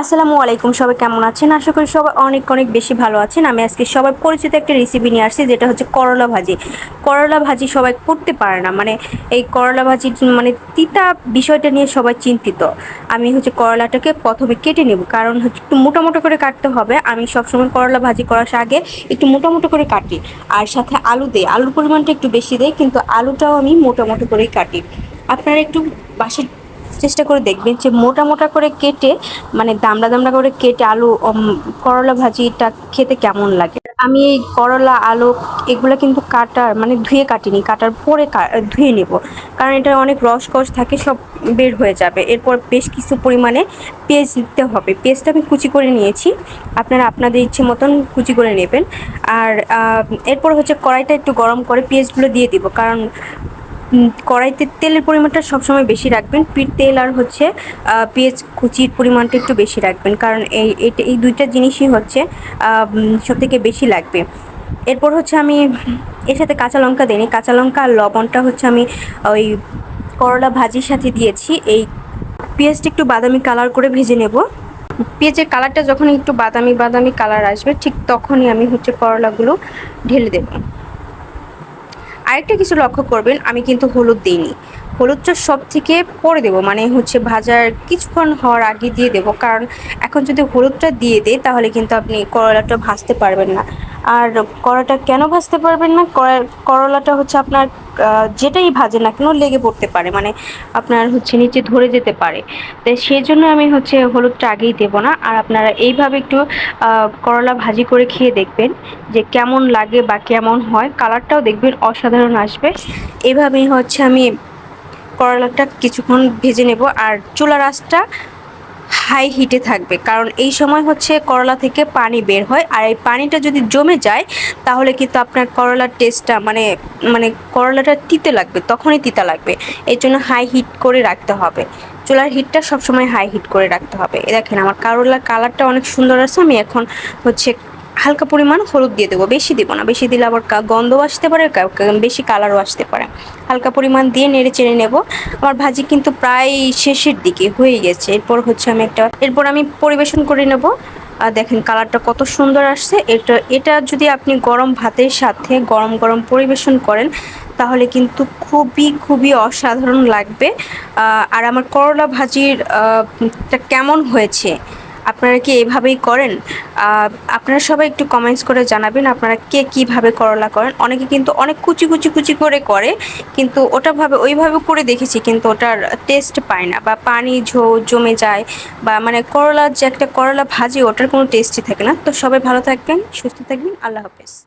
আসসালামু আলাইকুম, সবাই কেমন আছেন? আশা করি সবাই অনেক অনেক বেশি ভালো আছেন। আমি আজকে সবাই পরিচিত একটা রেসিপি নিয়ে আসছি, যেটা হচ্ছে করলা ভাজি। করলা ভাজি সবাই করতে পারে না মানে এই করলা ভাজি মানে তিতা বিষয়টা নিয়ে সবাই চিন্তিত। আমি হচ্ছে করলাটাকে প্রথমে কেটে নেব, কারণ হচ্ছে একটু মোটা মোটা করে কাটতে হবে। আমি সবসময় করলা ভাজি করার আগে একটু মোটা মোটা করে কাটি, আর সাথে আলু দেই। আলুর পরিমাণটা একটু বেশি দেয় কিন্তু আলুটাও আমি মোটা মোটা করেই কাটি। আপনারা একটু বাসায় চেষ্টা করে দেখবেন যে মোটা মোটা করে কেটে মানে দামড়া দামড়া করে কেটে আলু করলা ভাজিটা খেতে কেমন লাগে? আমি এই করলা, আলু এগুলো কিন্তু কাটার মানে ধুয়ে কাটিনি, কাটার পরে ধুয়ে নেব। কারণ এটা অনেক রস কষ থাকে, সব বের হয়ে যাবে। এরপর বেশ কিছু পরিমাণে পেঁয়াজ দিতে হবে। পেঁয়াজটা আমি কুচি করে নিয়েছি। আপনারা আপনাদের ইচ্ছে মতন কুচি করে নেবেন। আর এরপর হচ্ছে কড়াইটা একটু গরম করে পেঁয়াজগুলো দিয়ে দিব। কারণ কড়াইতে তেলের পরিমাণটা সবসময় বেশি রাখবেন। পিঠ তেল আর হচ্ছে পেঁয়াজ কুচির পরিমাণটা একটু বেশি রাখবেন। কারণ এই এই দুইটা জিনিসই হচ্ছে সব থেকে বেশি লাগবে। এরপর হচ্ছে আমি এর সাথে কাঁচা লঙ্কা দিইনি। কাঁচা লঙ্কা আর লবণটা হচ্ছে আমি ওই করলা ভাজির সাথে দিয়েছি। এই পেঁয়াজটা একটু বাদামি কালার করে ভেজে নেব। পেঁয়াজের কালারটা যখন একটু বাদামি বাদামি কালার আসবে, ঠিক তখনই আমি হচ্ছে করলাগুলো ঢেলে দেবো। আরেকটা কিছু লক্ষ্য করবেন আমি কিন্তু হলুদ দিইনি। হলুদটা সব থেকে পরে দেবো মানে হচ্ছে ভাজার কিছুক্ষণ হওয়ার আগে দিয়ে দেবো। কারণ এখন যদি হলুদটা দিয়ে দেয় তাহলে কিন্তু আপনি করলাটা ভাজতে পারবেন না। আর কড়াটা কেন ভাজতে পারবেন না? করলাটা হচ্ছে আপনার যেটাই ভাজে না কেন লেগে পড়তে পারে মানে আপনার হচ্ছে নিচে ধরে যেতে পারে। তাই সেই জন্য আমি হচ্ছে হলুদটা আগেই দেবো না। আর আপনারা এইভাবে একটু করলা ভাজি করে খেয়ে দেখবেন যে কেমন লাগে বা কেমন হয়। কালারটাও দেখবেন, অসাধারণ আসবে। এভাবেই হচ্ছে আমি করলাটা কিছুক্ষণ ভেজে নেব আর চুলার আঁচটা হাই হিটে থাকবে। কারণ এই সময় হচ্ছে করলা থেকে পানি বের হয় আর এই পানিটা যদি জমে যায়, তাহলে কিন্তু আপনার করলার টেস্টটা মানে মানে করলাটা তিতে লাগবে, তখনই তিতা লাগবে। এই জন্য হাই হিট করে রাখতে হবে। চুলার হিটটা সবসময় হাই হিট করে রাখতে হবে। দেখেন আমার করলার কালারটা অনেক সুন্দর আছে। আমি এখন হচ্ছে হালকা পরিমাণ হলুদ দিয়ে দেবো, বেশি দেবো না। বেশি দিলে আবার গন্ধও আসতে পারে বেশি কালারও আসতে পারে। হালকা পরিমাণ দিয়ে নেড়ে চেড়ে নেব। আমার ভাজি কিন্তু প্রায় শেষের দিকে হয়ে গেছে। এরপর হচ্ছে আমি একটা এরপর আমি পরিবেশন করে নেব। আর দেখেন কালারটা কত সুন্দর আসছে। এটা এটা যদি আপনি গরম ভাতের সাথে গরম গরম পরিবেশন করেন, তাহলে কিন্তু খুবই খুবই অসাধারণ লাগবে। আর আমার করলা ভাজির কেমন হয়েছে? আপনারা কি এইভাবেই করেন? আপনারা সবাই একটু কমেন্টস করে জানাবেন আপনারা কে কীভাবে করলা করেন? অনেকে কিন্তু অনেক কুচি কুচি কুচি করে করে, কিন্তু ওটাভাবে ওইভাবে করে দেখেছি, কিন্তু ওটার টেস্ট পায় না। বা পানি ঝো, জমে যায়, বা মানে করলার যে একটা করলা ভাজি, ওটার কোনো টেস্টই থাকে না। তো সবাই ভালো থাকবেন, সুস্থ থাকবেন, আল্লাহ হাফেজ।